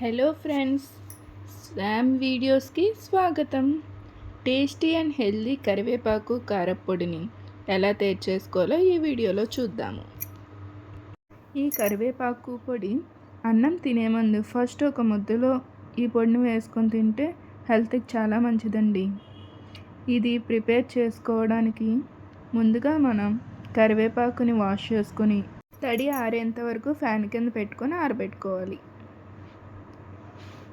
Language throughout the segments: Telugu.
హలో ఫ్రెండ్స్ శామ్ వీడియోస్కి స్వాగతం. టేస్టీ అండ్ హెల్దీ కరివేపాకు కారప్పొడిని ఎలా తయారు చేసుకోవాలో ఈ వీడియోలో చూద్దాము. ఈ కరివేపాకు పొడి అన్నం తినే ముందు ఫస్ట్ ఒక ముద్దలో ఈ పొడిని వేసుకొని తింటే హెల్త్కి చాలా మంచిదండి. ఇది ప్రిపేర్ చేసుకోవడానికి ముందుగా మనం కరివేపాకుని వాష్ చేసుకొని తడి ఆరేంత వరకు ఫ్యాన్ కింద పెట్టుకొని ఆరబెట్టుకోవాలి.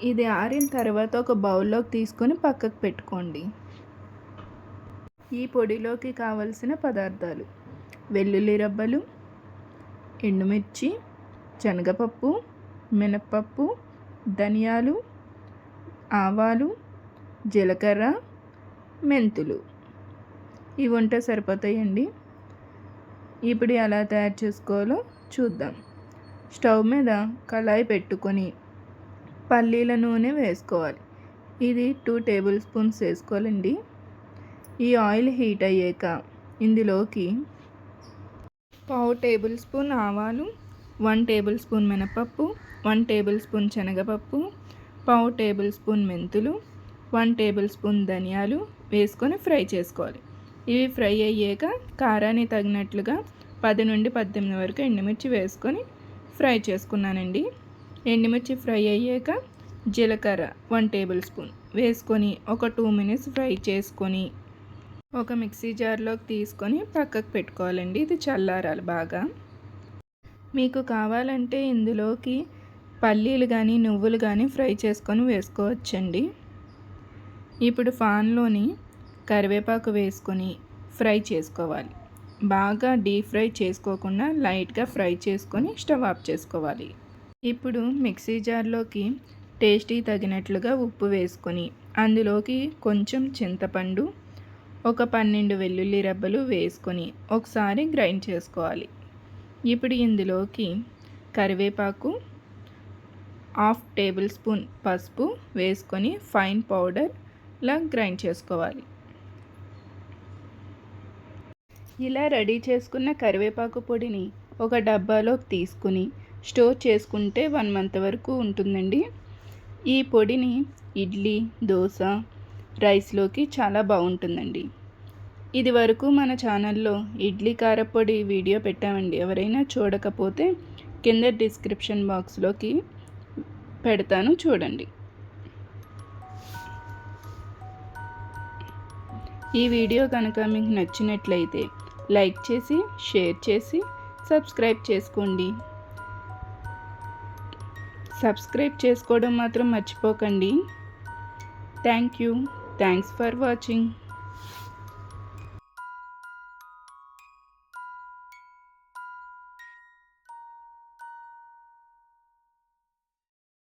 ఇది ఆరిన తర్వాత ఒక బౌల్లోకి తీసుకొని పక్కకు పెట్టుకోండి. ఈ పొడిలోకి కావలసిన పదార్థాలు వెల్లుల్లి రబ్బలు ఎండుమిర్చి శనగపప్పు మినప్పప్పు ధనియాలు ఆవాలు జీలకర్ర మెంతులు. ఇవి ఉంటే సరిపోతాయండి. ఇప్పుడు ఎలా తయారు చేసుకోవాలో చూద్దాం. స్టవ్ మీద కళాయి పెట్టుకొని పల్లీల నూనె వేసుకోవాలి. ఇది టూ టేబుల్ స్పూన్స్ వేసుకోవాలండి. ఈ ఆయిల్ హీట్ అయ్యాక ఇందులోకి పావు టేబుల్ స్పూన్ ఆవాలు వన్ టేబుల్ స్పూన్ మినపప్పు వన్ టేబుల్ స్పూన్ శనగపప్పు పావు టేబుల్ స్పూన్ మెంతులు వన్ టేబుల్ స్పూన్ ధనియాలు వేసుకొని ఫ్రై చేసుకోవాలి. ఇవి ఫ్రై అయ్యాక కారాన్ని తగినట్లుగా పది నుండి పద్దెనిమిది వరకు ఎండుమిర్చి వేసుకొని ఫ్రై చేసుకున్నానండి. ఎండుమిర్చి ఫ్రై అయ్యాక జీలకర్ర వన్ టేబుల్ స్పూన్ వేసుకొని ఒక టూ మినిట్స్ ఫ్రై చేసుకొని ఒక మిక్సీ జార్లోకి తీసుకొని పక్కకు పెట్టుకోవాలండి. ఇది చల్లారాలి బాగా. మీకు కావాలంటే ఇందులోకి పల్లీలు కానీ నువ్వులు కానీ ఫ్రై చేసుకొని వేసుకోవచ్చండి. ఇప్పుడు ఫాన్లోని కరివేపాకు వేసుకొని ఫ్రై చేసుకోవాలి. బాగా డీప్ ఫ్రై చేసుకోకుండా లైట్గా ఫ్రై చేసుకొని స్టవ్ ఆఫ్ చేసుకోవాలి. ఇప్పుడు మిక్సీ జార్లోకి టేస్టీ తగినట్లుగా ఉప్పు వేసుకొని అందులోకి కొంచెం చింతపండు ఒక పన్నెండు వెల్లుల్లి రెబ్బలు వేసుకొని ఒకసారి గ్రైండ్ చేసుకోవాలి. ఇప్పుడు ఇందులోకి కరివేపాకు హాఫ్ టేబుల్ స్పూన్ పసుపు వేసుకొని ఫైన్ పౌడర్లా గ్రైండ్ చేసుకోవాలి. ఇలా రెడీ చేసుకున్న కరివేపాకు పొడిని ఒక డబ్బాలోకి తీసుకుని స్టోర్ చేసుకుంటే వన్ మంత్ వరకు ఉంటుందండి. ఈ పొడిని ఇడ్లీ దోశ రైస్లోకి చాలా బాగుంటుందండి. ఇది వరకు మన ఛానల్లో ఇడ్లీ కారపొడి వీడియో పెట్టామండి. ఎవరైనా చూడకపోతే కింద డిస్క్రిప్షన్ బాక్స్లోకి పెడతాను చూడండి. ఈ వీడియో కనుక మీకు నచ్చినట్లయితే లైక్ చేసి షేర్ చేసి సబ్స్క్రైబ్ చేసుకోండి. సబ్స్క్రైబ్ చేసుకోవడం మాత్రం మర్చిపోకండి. Thank you thanks for watching